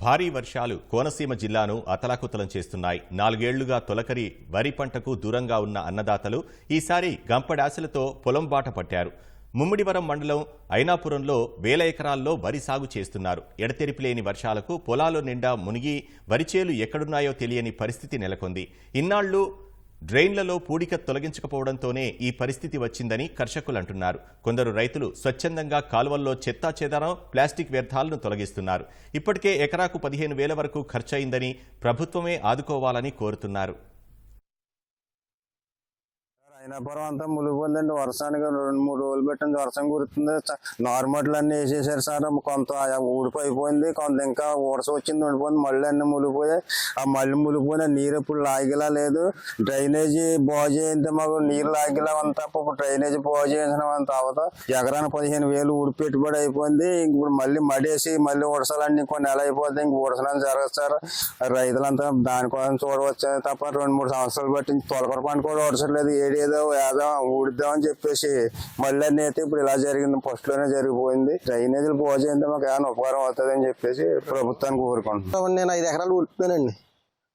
భారీ వర్షాలు కోనసీమ జిల్లాను అతలాకుతలం చేస్తున్నాయి. నాలుగేళ్ళుగా తొలకరి వరి పంటకు దూరంగా ఉన్న అన్నదాతలు ఈసారి గంపడాశలతో పొలం బాట పట్టారు. ముమ్మిడివరం మండలం ఐనాపురంలో వేల ఎకరాల్లో వరి సాగు చేస్తున్నారు. ఎడతెరిపి లేని వర్షాలకు పొలాలు నిండా మునిగి వరిచేలు ఎక్కడున్నాయో తెలియని పరిస్థితి నెలకొంది. ఇన్నాళ్ళు డ్రైన్లలో పూడిక తొలగించకపోవడంతోనే ఈ పరిస్థితి వచ్చిందని కర్షకులు అంటున్నారు కొందరు రైతులు స్వచ్ఛందంగా కాలువల్లో చెత్తా చెదారం ప్లాస్టిక్ వ్యర్థాలను తొలగిస్తున్నారు. ఇప్పటికే ఎకరాకు పదిహేను వేల వరకు ఖర్చయిందని ప్రభుత్వమే ఆదుకోవాలని కోరుతున్నారు. అయినాపురం అంతా మునిగిపోయిందండి వర్షానికి రెండు మూడు రోజులు పెట్టండి వర్షం కురుతుంది నార్మల్ నార్మట్లు అన్ని వేసేసారు సార్. కొంత ఊడిపోయిపోయింది కొంత ఇంకా ఊడస వచ్చింది ఉండిపోయింది. మళ్ళీ అన్ని మునిగిపోయాయి ఆ మళ్ళీ ములిగిపోయిన నీరు ఇప్పుడు లాగేలా లేదు. డ్రైనేజీ బాగు చేయంతే మాకు నీరు లాగేలా ఉంది తప్ప ఇప్పుడు డ్రైనేజీ బాగు చేయించడం అంత ఎకరానికి పదిహేను వేలు ఊడి పెట్టుబడి అయిపోయింది. ఇంక ఇప్పుడు మళ్ళీ మడేసి మళ్ళీ ఉడసాలంటే ఇంకో నెల అయిపోతుంది ఇంక ఉడసలని జరగదు సార్. రైతులంతా దానికోసం చూడవచ్చు తప్ప రెండు మూడు సంవత్సరాలు బట్టి తొలకర పంట కూడా ఉడసట్లేదు ఏడేదో ఏదో ఊడిద్దామని చెప్పేసి మళ్ళీ అన్ని అయితే ఇప్పుడు ఇలా జరిగింది. ఫస్ట్లోనే జరిగిపోయింది. డ్రైనేజీలు బాగు చేయండి మాకు ఏమైనా ఉపకారం అవుతుంది అని చెప్పేసి ప్రభుత్వాన్ని కోరుకుంటున్నాం. నేను ఐదు ఎకరాలు ఊడుతున్నానండి.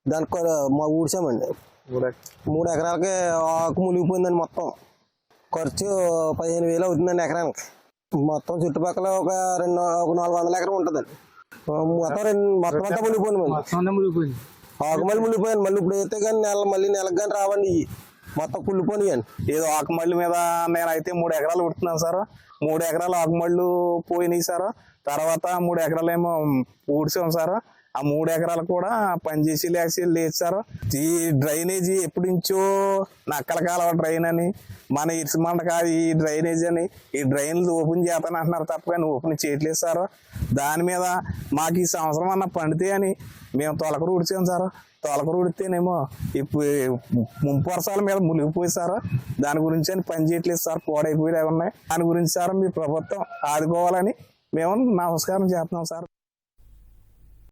దానికి కొ- మా ఊడ్చామండి. మూడు ఎకరాలకి ఆకు మునిగిపోయిందండి మొత్తం. ఖర్చు పదిహేను వేలు అవుతుందండి ఎకరానికి. మొత్తం చుట్టుపక్కల ఒక రెండు ఒక నాలుగు వందల ఎకరం ఉంటుందండి. మొత్తం రెండు మొత్తం అంతా మునిగిపోయింది ఆకు మళ్ళీ మునిగిపోయాను మళ్ళీ ఇప్పుడు అయితే కానీ నెల మళ్ళీ నెలకు కానీ రావండి ఇవి. మొత్తం కుళ్ళిపోనియండి ఏదో ఆకుమళ్ళు మీద నేనైతే మూడు ఎకరాలు కుడుతున్నాను సార్. మూడు ఎకరాలు ఆకుమళ్ళు పోయినాయి సార్. తర్వాత మూడు ఎకరాలు ఏమో ఊడ్చాం సార్. ఆ మూడు ఎకరాలు కూడా పనిచేసి లేచి లేచారు సార్. ఈ డ్రైనేజీ ఎప్పటి నుంచో నక్కల కాలువ డ్రైన్ అని మన ఇరిసిమంట కాదు ఈ డ్రైనేజ్ అని ఈ డ్రైన్లు ఓపెన్ చేస్తాను అంటున్నారు తప్ప కానీ ఓపెన్ చేయట్లేదు సార్. దాని మీద మాకు ఈ సంవత్సరం అన్న పండితే అని మేము తొలకరు ఉడిచాం సార్. తొలకరు ఉడితేనేమో ఇప్పుడు ముంపు వర్షాల మీద మునిగిపోయి సార్. దాని గురించి అని పని చేయట్లేదు సార్. పోడైపోయి ఉన్నాయి. దాని గురించి సార్ మీ ప్రభుత్వం ఆదుకోవాలని మేము నమస్కారం చేస్తున్నాం సార్.